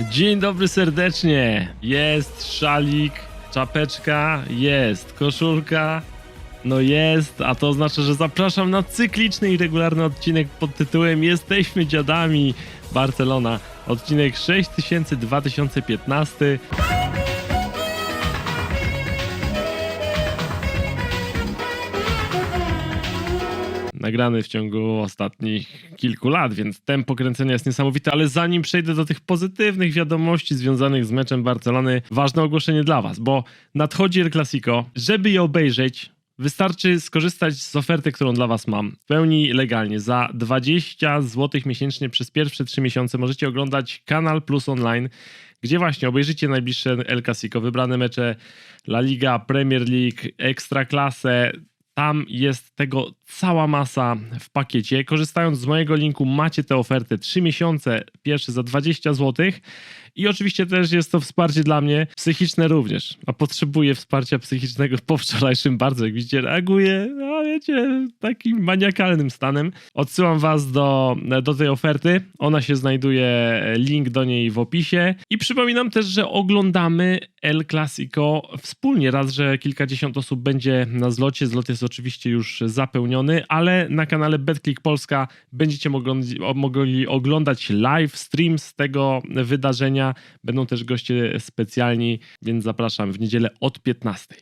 Dzień dobry serdecznie. Jest szalik, czapeczka, jest koszulka. No jest, a to oznacza, że zapraszam na cykliczny i regularny odcinek pod tytułem Jesteśmy dziadami Barcelona. Odcinek 6000 2015. nagrany w ciągu ostatnich kilku lat, więc tempo kręcenia jest niesamowite, ale zanim przejdę do tych pozytywnych wiadomości związanych z meczem Barcelony, ważne ogłoszenie dla was, bo nadchodzi El Clasico. Żeby je obejrzeć, wystarczy skorzystać z oferty, którą dla was mam, w pełni legalnie. Za 20 zł miesięcznie przez pierwsze 3 miesiące możecie oglądać Kanal Plus Online, gdzie właśnie obejrzycie najbliższe El Clasico, wybrane mecze La Liga, Premier League, Ekstraklasę, tam jest tego cała masa w pakiecie. Korzystając z mojego linku macie tę ofertę 3 miesiące, pierwszy za 20 zł. I oczywiście też jest to wsparcie dla mnie, psychiczne również. A potrzebuję wsparcia psychicznego po wczorajszym bardzo, jak widzicie, reaguję, no wiecie, takim maniakalnym stanem. Odsyłam was do, do tej oferty. Ona się znajduje, link do niej w opisie. I przypominam też, że oglądamy El Clasico wspólnie. Raz, że kilkadziesiąt osób będzie na zlocie. Zlot jest oczywiście już zapełniony, ale na kanale BetClick Polska będziecie mogli, oglądać live stream z tego wydarzenia. Będą też goście specjalni, więc zapraszam w niedzielę od 15.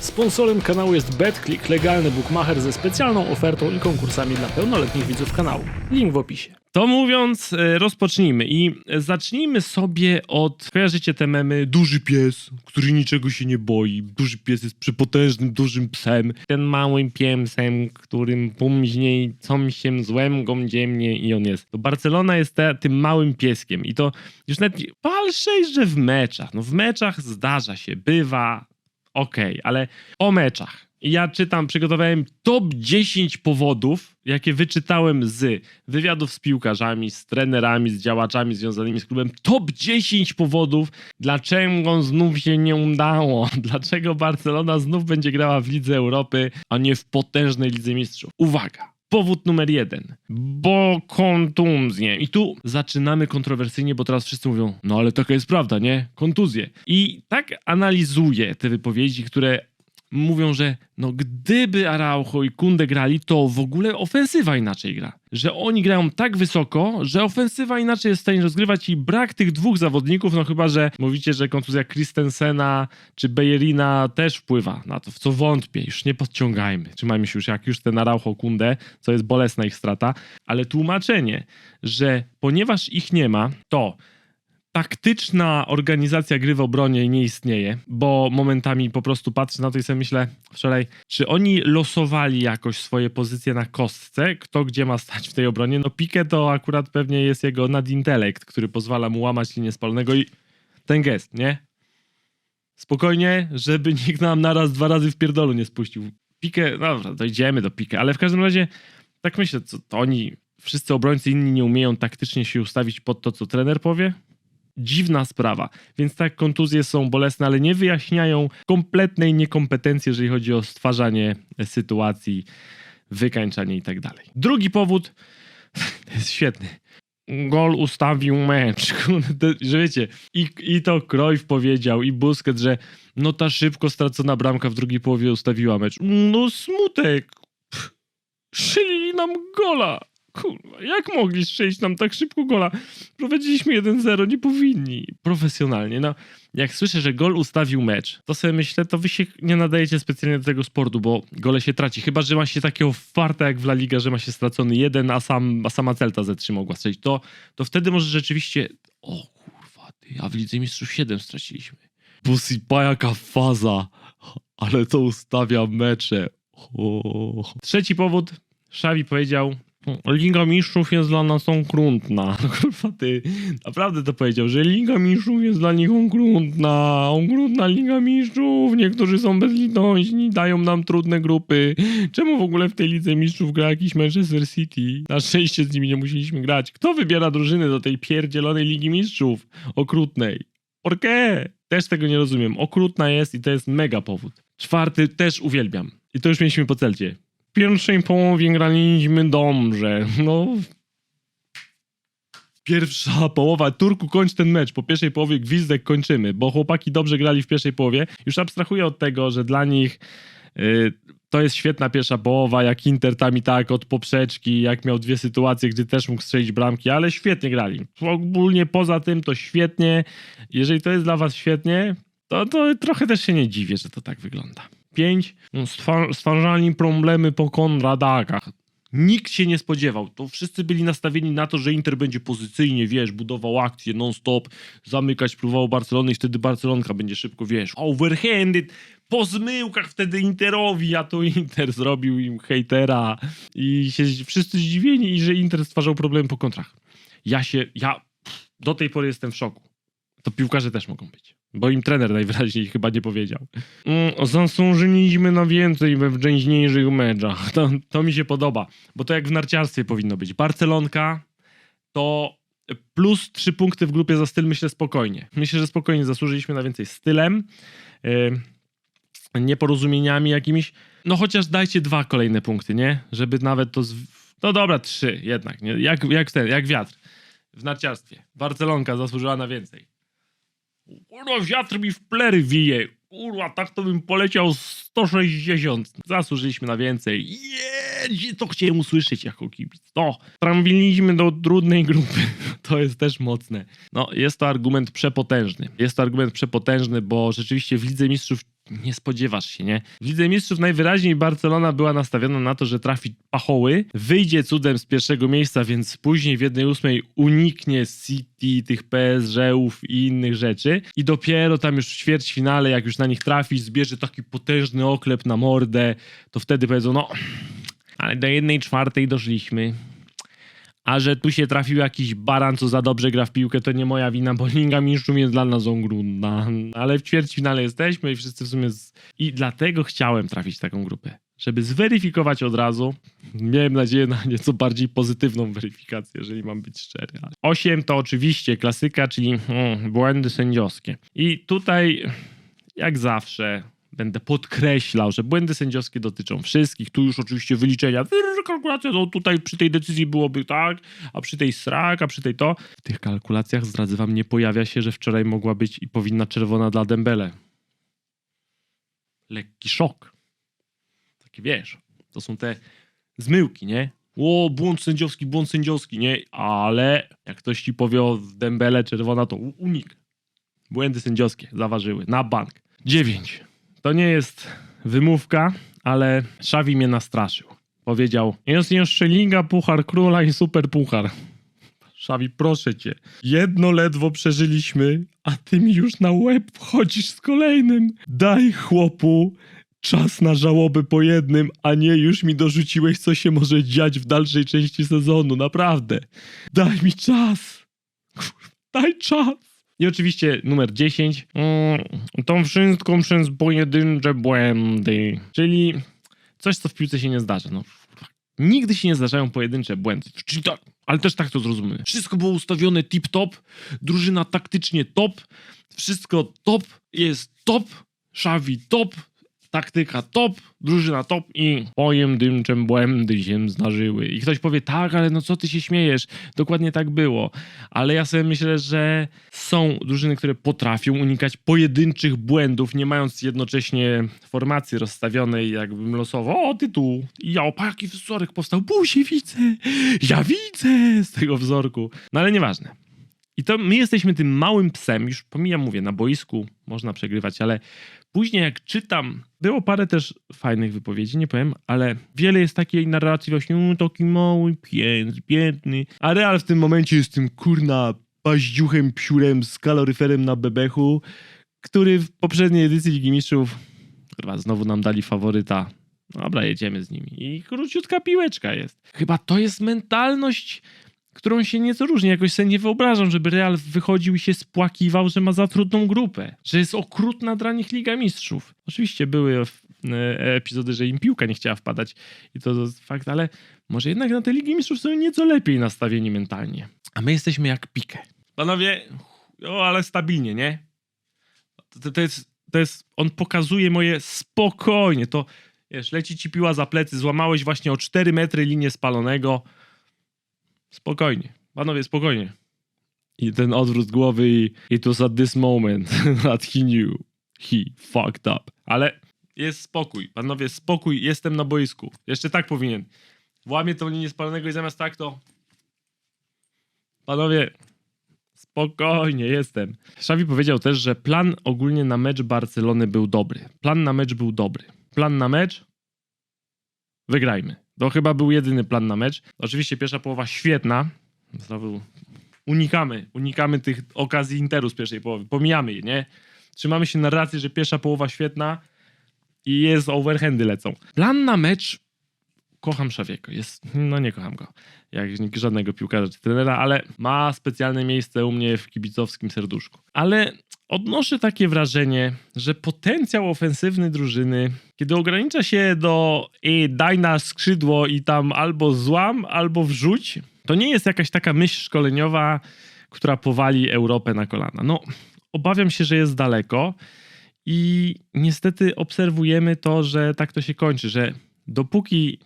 Sponsorem kanału jest BetClick, legalny bookmacher ze specjalną ofertą i konkursami dla pełnoletnich widzów kanału. Link w opisie. To mówiąc, e, rozpocznijmy i zacznijmy sobie od. Kojarzycie te memy? Duży pies, który niczego się nie boi. Duży pies jest przepotężnym, dużym psem. Ten małym piemsem, którym pomźniej się złem go mnie i on jest. To Barcelona jest te, tym małym pieskiem i to już nawet palszej, że w meczach. No w meczach zdarza się, bywa, okej, ale o meczach. Ja czytam, przygotowałem top 10 powodów, jakie wyczytałem z wywiadów z piłkarzami, z trenerami, z działaczami związanymi z klubem. Top 10 powodów, dlaczego znów się nie udało, dlaczego Barcelona znów będzie grała w Lidze Europy, a nie w potężnej Lidze Mistrzów. Uwaga! Powód numer jeden. Bo kontuzje. I tu zaczynamy kontrowersyjnie, bo teraz wszyscy mówią, no ale taka jest prawda, nie? Kontuzje. I tak analizuję te wypowiedzi, które mówią, że no gdyby Araujo i Kunde grali, to w ogóle ofensywa inaczej gra. Że oni grają tak wysoko, że ofensywa inaczej jest w stanie rozgrywać i brak tych dwóch zawodników, no chyba, że mówicie, że kontuzja Christensena czy Bejerina też wpływa na to, w co wątpię. Już nie podciągajmy. Trzymajmy się już jak już ten Araujo Kunde, co jest bolesna ich strata, ale tłumaczenie, że ponieważ ich nie ma, to taktyczna organizacja gry w obronie nie istnieje, bo momentami po prostu patrzę na to i sobie myślę wczoraj, czy oni losowali jakoś swoje pozycje na kostce, kto gdzie ma stać w tej obronie. No Pique to akurat pewnie jest jego nadintelekt, który pozwala mu łamać linię spalonego i ten gest, nie? Spokojnie, żeby nikt nam naraz dwa razy w pierdolu nie spuścił. Pique, dobra, dojdziemy do Pique, ale w każdym razie tak myślę, co to oni, wszyscy obrońcy inni nie umieją taktycznie się ustawić pod to, co trener powie? Dziwna sprawa. Więc tak, kontuzje są bolesne, ale nie wyjaśniają kompletnej niekompetencji, jeżeli chodzi o stwarzanie sytuacji, wykańczanie i tak dalej. Drugi powód jest świetny. Gol ustawił mecz. Że wiecie, i, i to Cruyff powiedział, i Busquets, że no ta szybko stracona bramka w drugiej połowie ustawiła mecz. No smutek. Szylili nam gola. Kurwa, jak mogli strzelić nam tak szybko gola? Prowadziliśmy 1-0, nie powinni. Profesjonalnie. No, jak słyszę, że gol ustawił mecz, to sobie myślę, to wy się nie nadajecie specjalnie do tego sportu, bo gole się traci. Chyba, że ma się takiego farta jak w La Liga, że ma się stracony jeden, a, sam, a sama Celta ze 3 mogła strzelić. To, to wtedy może rzeczywiście... O kurwa, ty, a w Lidze Mistrzów 7 straciliśmy. Pusipa jaka faza, ale to ustawia mecze. O. Trzeci powód. Szawi powiedział, Liga Mistrzów jest dla nas okrutna. Kurwa ty, naprawdę to powiedział, że Liga Mistrzów jest dla nich okrutna. Okrutna Liga Mistrzów. Niektórzy są bezlitośni, dają nam trudne grupy. Czemu w ogóle w tej Lidze Mistrzów gra jakiś Manchester City? Na szczęście z nimi nie musieliśmy grać. Kto wybiera drużyny do tej pierdzielonej Ligi Mistrzów? Okrutnej. Porqué? Też tego nie rozumiem. Okrutna jest i to jest mega powód. Czwarty też uwielbiam. I to już mieliśmy po celcie. Pierwszej połowie graliśmy dobrze. No. Pierwsza połowa, Turku kończ ten mecz, po pierwszej połowie gwizdek kończymy, bo chłopaki dobrze grali w pierwszej połowie. Już abstrahuję od tego, że dla nich y, to jest świetna pierwsza połowa, jak Inter tam i tak od poprzeczki, jak miał dwie sytuacje, gdzie też mógł strzelić bramki, ale świetnie grali. Ogólnie poza tym to świetnie. Jeżeli to jest dla was świetnie, to, to trochę też się nie dziwię, że to tak wygląda. Pięć. Stwar- Stwarzali problemy po konradakach. Nikt się nie spodziewał. To wszyscy byli nastawieni na to, że Inter będzie pozycyjnie, wiesz, budował akcję non-stop, zamykać, próbował Barcelony i wtedy Barcelonka będzie szybko, wiesz, overhanded, po zmyłkach wtedy Interowi, a tu Inter zrobił im hejtera i się wszyscy zdziwieni, i że Inter stwarzał problem po kontrach. Ja się, ja do tej pory jestem w szoku. To piłkarze też mogą być. Bo im trener najwyraźniej chyba nie powiedział. Mm, zasłużyliśmy na więcej we wcześniejszych meczach. To, to mi się podoba, bo to jak w narciarstwie powinno być. Barcelonka to plus trzy punkty w grupie za styl, myślę spokojnie. Myślę, że spokojnie zasłużyliśmy na więcej stylem, yy, nieporozumieniami jakimiś. No chociaż dajcie dwa kolejne punkty, nie? Żeby nawet to... Z... No dobra, trzy jednak, nie? Jak, jak ten, jak wiatr w narciarstwie. Barcelonka zasłużyła na więcej. Kurwa, wiatr mi w plery wije. Kurwa, tak to bym poleciał 160. Zasłużyliśmy na więcej. Jeee, to chciałem usłyszeć jako kibic. To, tramwiliśmy do trudnej grupy. To jest też mocne. No, jest to argument przepotężny. Jest to argument przepotężny, bo rzeczywiście w Lidze Mistrzów nie spodziewasz się, nie? W Lidze Mistrzów najwyraźniej Barcelona była nastawiona na to, że trafi pachoły, wyjdzie cudem z pierwszego miejsca, więc później w 1-8 uniknie City, tych PSG-ów i innych rzeczy i dopiero tam już w ćwierćfinale, jak już na nich trafisz, zbierze taki potężny oklep na mordę, to wtedy powiedzą, no, ale do jednej czwartej doszliśmy. A że tu się trafił jakiś baran, co za dobrze gra w piłkę, to nie moja wina, bo Liga Mistrzów jest dla nas ogromna. Ale w ćwierćfinale jesteśmy i wszyscy w sumie... Z... I dlatego chciałem trafić w taką grupę. Żeby zweryfikować od razu. Miałem nadzieję na nieco bardziej pozytywną weryfikację, jeżeli mam być szczery. 8 to oczywiście klasyka, czyli hmm, błędy sędziowskie. I tutaj, jak zawsze, będę podkreślał, że błędy sędziowskie dotyczą wszystkich. Tu już oczywiście wyliczenia, kalkulacja, no tutaj przy tej decyzji byłoby tak, a przy tej srak, a przy tej to. W tych kalkulacjach, zdradzę wam, nie pojawia się, że wczoraj mogła być i powinna czerwona dla Dembele. Lekki szok. Taki wiesz, to są te zmyłki, nie? O, błąd sędziowski, błąd sędziowski, nie? Ale jak ktoś ci powie o Dembele czerwona, to unik. Błędy sędziowskie zaważyły na bank. 9. To nie jest wymówka, ale Xavi mnie nastraszył. Powiedział, jest jeszcze Liga, Puchar Króla i Super Puchar. Xavi, proszę cię. Jedno ledwo przeżyliśmy, a ty mi już na łeb wchodzisz z kolejnym. Daj chłopu czas na żałobę po jednym, a nie już mi dorzuciłeś, co się może dziać w dalszej części sezonu. Naprawdę. Daj mi czas. Daj czas. I oczywiście numer 10. Mm, to wszystko przez pojedyncze błędy. Czyli coś, co w piłce się nie zdarza. No, nigdy się nie zdarzają pojedyncze błędy. Czyli tak, ale też tak to zrozumiemy. Wszystko było ustawione tip-top, drużyna taktycznie top, wszystko top, jest top, Szawi top, taktyka top, drużyna top i pojedynczym błędy się zdarzyły. I ktoś powie, tak, ale no co ty się śmiejesz? Dokładnie tak było. Ale ja sobie myślę, że są drużyny, które potrafią unikać pojedynczych błędów, nie mając jednocześnie formacji rozstawionej jakbym losowo. O, tytuł. Ja, opa, jaki wzorek powstał. Buzie widzę. Ja widzę z tego wzorku. No ale nieważne. I to my jesteśmy tym małym psem, już pomijam, mówię, na boisku można przegrywać, ale później jak czytam, było parę też fajnych wypowiedzi, nie powiem, ale wiele jest takiej narracji właśnie, "U, taki mały pies, biedny, a Real w tym momencie jest tym kurna paździuchem, psiurem z kaloryferem na bebechu, który w poprzedniej edycji Ligi Mistrzów, kurwa, znowu nam dali faworyta. Dobra, jedziemy z nimi. I króciutka piłeczka jest. Chyba to jest mentalność którą się nieco różni. Jakoś sobie nie wyobrażam, żeby Real wychodził i się spłakiwał, że ma za trudną grupę. Że jest okrutna dla nich Liga Mistrzów. Oczywiście były e, epizody, że im piłka nie chciała wpadać i to jest fakt, ale może jednak na te Ligi Mistrzów są nieco lepiej nastawieni mentalnie. A my jesteśmy jak pikę. Panowie, o, ale stabilnie, nie? To, to, jest, to jest, on pokazuje moje spokojnie, to wiesz, leci ci piła za plecy, złamałeś właśnie o 4 metry linię spalonego, Spokojnie. Panowie, spokojnie. I ten odwrót głowy i it was at this moment that he knew he fucked up. Ale jest spokój. Panowie, spokój, jestem na boisku. Jeszcze tak powinien. Włamię tą linię spalonego i zamiast tak to... Panowie, spokojnie, jestem. Xavi powiedział też, że plan ogólnie na mecz Barcelony był dobry. Plan na mecz był dobry. Plan na mecz? Wygrajmy. To chyba był jedyny plan na mecz. Oczywiście pierwsza połowa świetna. Znowu unikamy, unikamy tych okazji Interu z pierwszej połowy. Pomijamy je, nie? Trzymamy się narracji, że pierwsza połowa świetna i jest overhandy lecą. Plan na mecz kocham Szawieko. Jest, no nie kocham go, jak żadnego piłkarza czy trenera, ale ma specjalne miejsce u mnie w kibicowskim serduszku. Ale odnoszę takie wrażenie, że potencjał ofensywny drużyny, kiedy ogranicza się do e, daj na skrzydło i tam albo złam, albo wrzuć, to nie jest jakaś taka myśl szkoleniowa, która powali Europę na kolana. No, obawiam się, że jest daleko i niestety obserwujemy to, że tak to się kończy, że dopóki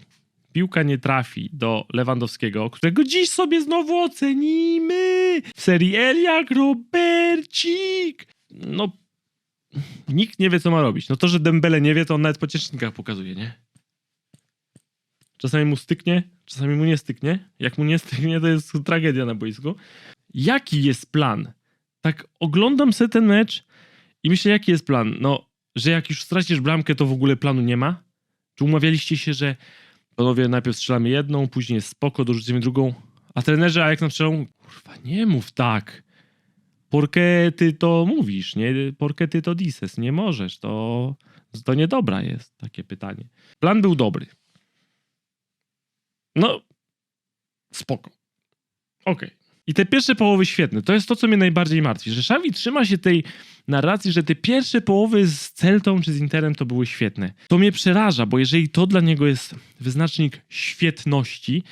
piłka nie trafi do Lewandowskiego, którego dziś sobie znowu ocenimy w serii L jak Robercik. No, nikt nie wie, co ma robić. No to, że Dembele nie wie, to on nawet po ciecznikach pokazuje, nie? Czasami mu styknie, czasami mu nie styknie. Jak mu nie styknie, to jest tragedia na boisku. Jaki jest plan? Tak oglądam sobie ten mecz i myślę, jaki jest plan? No, że jak już stracisz bramkę, to w ogóle planu nie ma? Czy umawialiście się, że panowie najpierw strzelamy jedną, później jest spoko, dorzucimy drugą? A trenerzy, a jak nam strzelą? Kurwa, nie mów tak. Porkę ty to mówisz, nie? Porkę ty to dices. Nie możesz, to, to niedobra jest takie pytanie. Plan był dobry. No, spoko. Okej. I te pierwsze połowy świetne. To jest to, co mnie najbardziej martwi, że Xavi trzyma się tej narracji, że te pierwsze połowy z Celtą czy z Interem to były świetne. To mnie przeraża, bo jeżeli to dla niego jest wyznacznik świetności,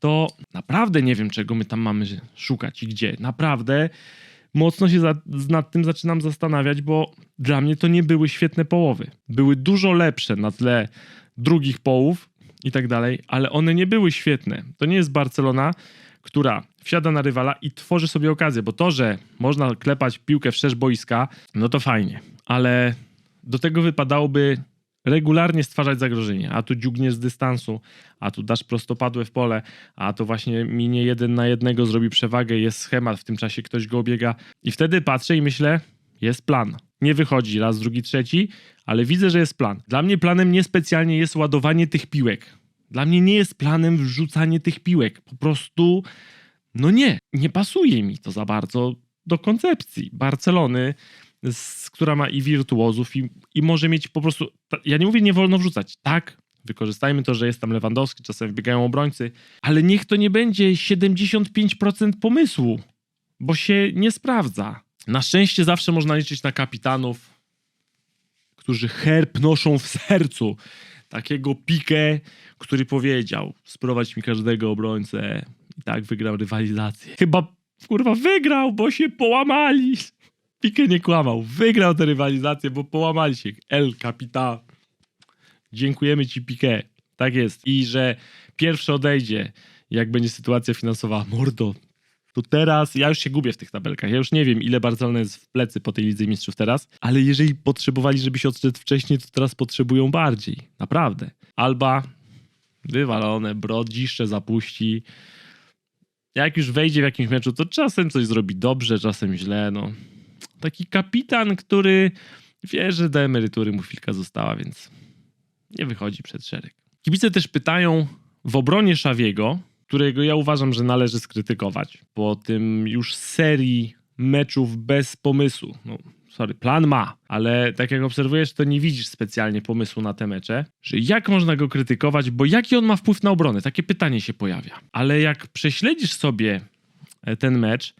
to naprawdę nie wiem, czego my tam mamy szukać i gdzie. Naprawdę mocno się za, nad tym zaczynam zastanawiać, bo dla mnie to nie były świetne połowy. Były dużo lepsze na tle drugich połów i tak dalej, ale one nie były świetne. To nie jest Barcelona, która wsiada na rywala i tworzy sobie okazję, bo to, że można klepać piłkę w szerz boiska, no to fajnie, ale do tego wypadałoby regularnie stwarzać zagrożenie, a tu dziugniesz z dystansu, a tu dasz prostopadłe w pole, a to właśnie minie jeden na jednego, zrobi przewagę, jest schemat, w tym czasie ktoś go obiega i wtedy patrzę i myślę, jest plan. Nie wychodzi raz, drugi, trzeci, ale widzę, że jest plan. Dla mnie planem niespecjalnie jest ładowanie tych piłek. Dla mnie nie jest planem wrzucanie tych piłek. Po prostu, no nie, nie pasuje mi to za bardzo do koncepcji Barcelony, z, która ma i wirtuozów, i, i może mieć po prostu. Ja nie mówię, nie wolno wrzucać. Tak, wykorzystajmy to, że jest tam Lewandowski, czasem wbiegają obrońcy, ale niech to nie będzie 75% pomysłu, bo się nie sprawdza. Na szczęście zawsze można liczyć na kapitanów, którzy herb noszą w sercu. Takiego pikę, który powiedział: sprowadź mi każdego obrońcę. I tak wygrał rywalizację. Chyba kurwa wygrał, bo się połamali. Pikę nie kłamał. Wygrał tę rywalizację, bo połamali się. El Capita. Dziękujemy ci, Piqué. Tak jest. I że pierwszy odejdzie, jak będzie sytuacja finansowa. Mordo, to teraz ja już się gubię w tych tabelkach. Ja już nie wiem, ile Barcelona jest w plecy po tej Lidze Mistrzów teraz, ale jeżeli potrzebowali, żeby się odszedł wcześniej, to teraz potrzebują bardziej. Naprawdę. Alba wywalone, brodziszcze zapuści. Jak już wejdzie w jakimś meczu, to czasem coś zrobi dobrze, czasem źle. No. Taki kapitan, który wie, że do emerytury mu chwilka została, więc nie wychodzi przed szereg. Kibice też pytają w obronie Szawiego, którego ja uważam, że należy skrytykować po tym już serii meczów bez pomysłu. No, sorry, plan ma, ale tak jak obserwujesz, to nie widzisz specjalnie pomysłu na te mecze, że jak można go krytykować, bo jaki on ma wpływ na obronę? Takie pytanie się pojawia. Ale jak prześledzisz sobie e, ten mecz,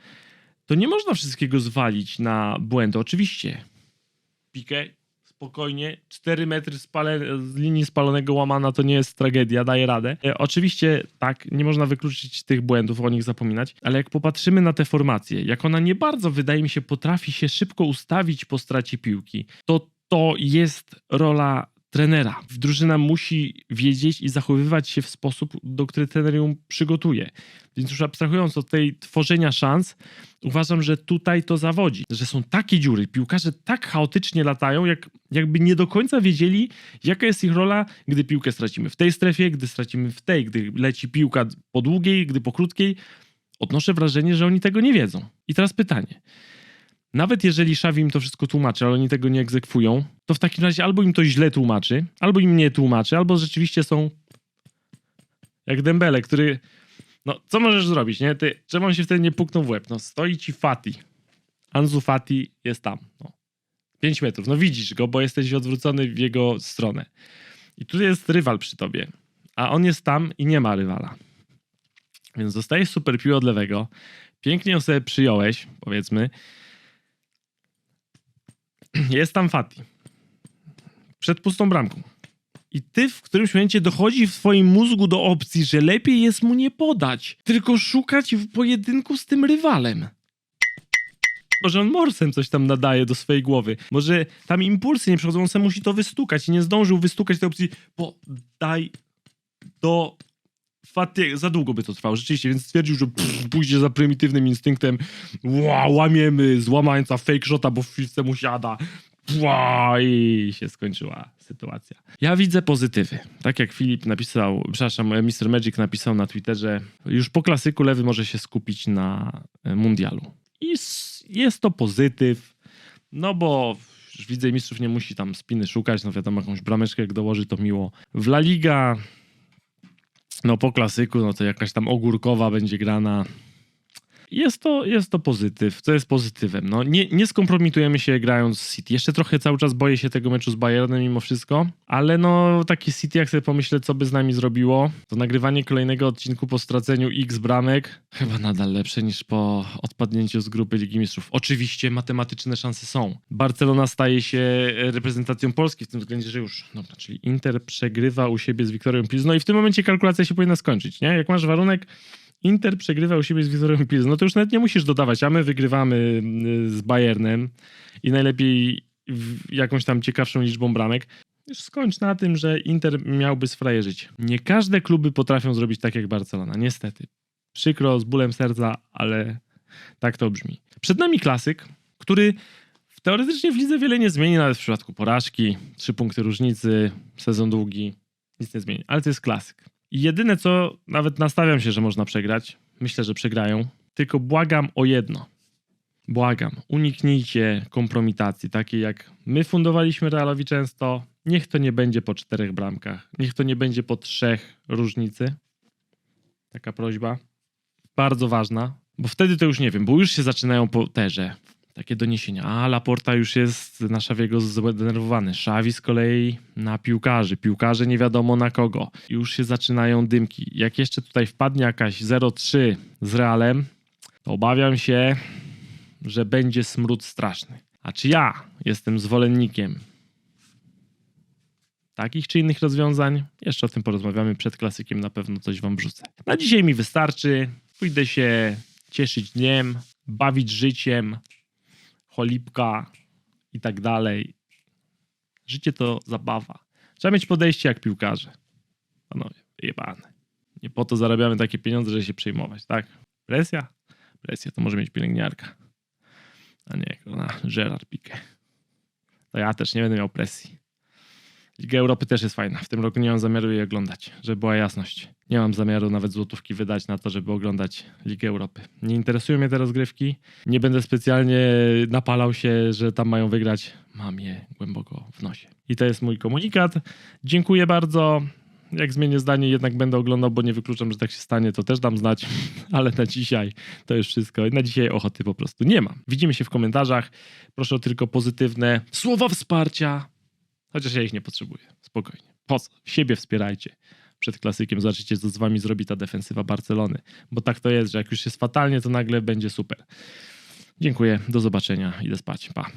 to nie można wszystkiego zwalić na błędy. Oczywiście, Piqué spokojnie, 4 metry z linii spalonego łamana to nie jest tragedia, daje radę. E, oczywiście tak, nie można wykluczyć tych błędów, o nich zapominać, ale jak popatrzymy na tę formację, jak ona nie bardzo, wydaje mi się, potrafi się szybko ustawić po stracie piłki, to to jest rola trenera. Drużyna musi wiedzieć i zachowywać się w sposób, do który trener ją przygotuje. Więc już abstrahując od tej tworzenia szans, uważam, że tutaj to zawodzi. Że są takie dziury, piłkarze tak chaotycznie latają, jak, jakby nie do końca wiedzieli, jaka jest ich rola, gdy piłkę stracimy w tej strefie, gdy stracimy w tej, gdy leci piłka po długiej, gdy po krótkiej. Odnoszę wrażenie, że oni tego nie wiedzą. I teraz pytanie. Nawet jeżeli Szawi im to wszystko tłumaczy, ale oni tego nie egzekwują, to w takim razie albo im to źle tłumaczy, albo im nie tłumaczy, albo rzeczywiście są jak Dembele, który... No, co możesz zrobić, nie? Ty, czemu on się wtedy nie puknął w łeb? No, stoi ci Fati. Anzu Fati jest tam. No. 5 metrów. No widzisz go, bo jesteś odwrócony w jego stronę. I tu jest rywal przy tobie. A on jest tam i nie ma rywala. Więc dostajesz super piłę od lewego. Pięknie ją sobie przyjąłeś, powiedzmy. Jest tam Fati. Przed pustą bramką. I ty w którymś momencie dochodzi w twoim mózgu do opcji, że lepiej jest mu nie podać, tylko szukać w pojedynku z tym rywalem. Może on morsem coś tam nadaje do swojej głowy. Może tam impulsy nie przychodzą, on sam musi to wystukać i nie zdążył wystukać tej opcji, bo daj do Za długo by to trwało, rzeczywiście, więc stwierdził, że pff, pójdzie za prymitywnym instynktem. Ła, łamiemy złamająca fake shota, bo w chwilce mu siada. Ła, I się skończyła sytuacja. Ja widzę pozytywy. Tak jak Filip napisał, przepraszam, Mr. Magic napisał na Twitterze, już po klasyku lewy może się skupić na e, mundialu. I jest to pozytyw, no bo już widzę, mistrzów nie musi tam spiny szukać, no wiadomo, jakąś brameczkę jak dołoży, to miło. W La Liga, no po klasyku, no to jakaś tam ogórkowa będzie grana. Jest to, jest to pozytyw, co jest pozytywem. No, nie, nie skompromitujemy się grając z City. Jeszcze trochę cały czas boję się tego meczu z Bayernem mimo wszystko, ale no takie City, jak sobie pomyślę, co by z nami zrobiło, to nagrywanie kolejnego odcinku po straceniu x bramek chyba nadal lepsze niż po odpadnięciu z grupy Ligi Mistrzów. Oczywiście matematyczne szanse są. Barcelona staje się reprezentacją Polski w tym względzie, że już, czyli Inter przegrywa u siebie z Wiktorią Pils. No i w tym momencie kalkulacja się powinna skończyć, nie? Jak masz warunek Inter przegrywa u siebie z Wizorem Pils, no to już nawet nie musisz dodawać, a my wygrywamy y, z Bayernem i najlepiej jakąś tam ciekawszą liczbą bramek. Już skończ na tym, że Inter miałby sfrajerzyć. Nie każde kluby potrafią zrobić tak jak Barcelona, niestety. Przykro, z bólem serca, ale tak to brzmi. Przed nami klasyk, który teoretycznie w lidze wiele nie zmieni, nawet w przypadku porażki, trzy punkty różnicy, sezon długi, nic nie zmieni, ale to jest klasyk. Jedyne co, nawet nastawiam się, że można przegrać, myślę, że przegrają, tylko błagam o jedno. Błagam, uniknijcie kompromitacji, takiej jak my fundowaliśmy Realowi często. Niech to nie będzie po czterech bramkach, niech to nie będzie po trzech różnicy. Taka prośba. Bardzo ważna, bo wtedy to już nie wiem, bo już się zaczynają po terze. Takie doniesienia. A Laporta już jest na Szawiego zdenerwowany. Szawi z kolei na piłkarzy. Piłkarze nie wiadomo na kogo. Już się zaczynają dymki. Jak jeszcze tutaj wpadnie jakaś 0-3 z Realem, to obawiam się, że będzie smród straszny. A czy ja jestem zwolennikiem takich czy innych rozwiązań? Jeszcze o tym porozmawiamy przed klasykiem, na pewno coś wam wrzucę. Na dzisiaj mi wystarczy. Pójdę się cieszyć dniem, bawić życiem, cholipka i tak dalej. Życie to zabawa. Trzeba mieć podejście jak piłkarze. Panowie, jebane. Nie po to zarabiamy takie pieniądze, żeby się przejmować, tak? Presja? Presja to może mieć pielęgniarka. A nie, ona Gerard Piqué. To ja też nie będę miał presji. Liga Europy też jest fajna. W tym roku nie mam zamiaru jej oglądać, żeby była jasność. Nie mam zamiaru nawet złotówki wydać na to, żeby oglądać Ligę Europy. Nie interesują mnie te rozgrywki. Nie będę specjalnie napalał się, że tam mają wygrać. Mam je głęboko w nosie. I to jest mój komunikat. Dziękuję bardzo. Jak zmienię zdanie, jednak będę oglądał, bo nie wykluczam, że tak się stanie, to też dam znać. Ale na dzisiaj to już wszystko. Na dzisiaj ochoty po prostu nie mam. Widzimy się w komentarzach. Proszę o tylko pozytywne słowa wsparcia. Chociaż ja ich nie potrzebuję. Spokojnie. Po co? Siebie wspierajcie. Przed klasykiem zobaczycie, co z wami zrobi ta defensywa Barcelony. Bo tak to jest, że jak już jest fatalnie, to nagle będzie super. Dziękuję. Do zobaczenia. Idę spać. Pa.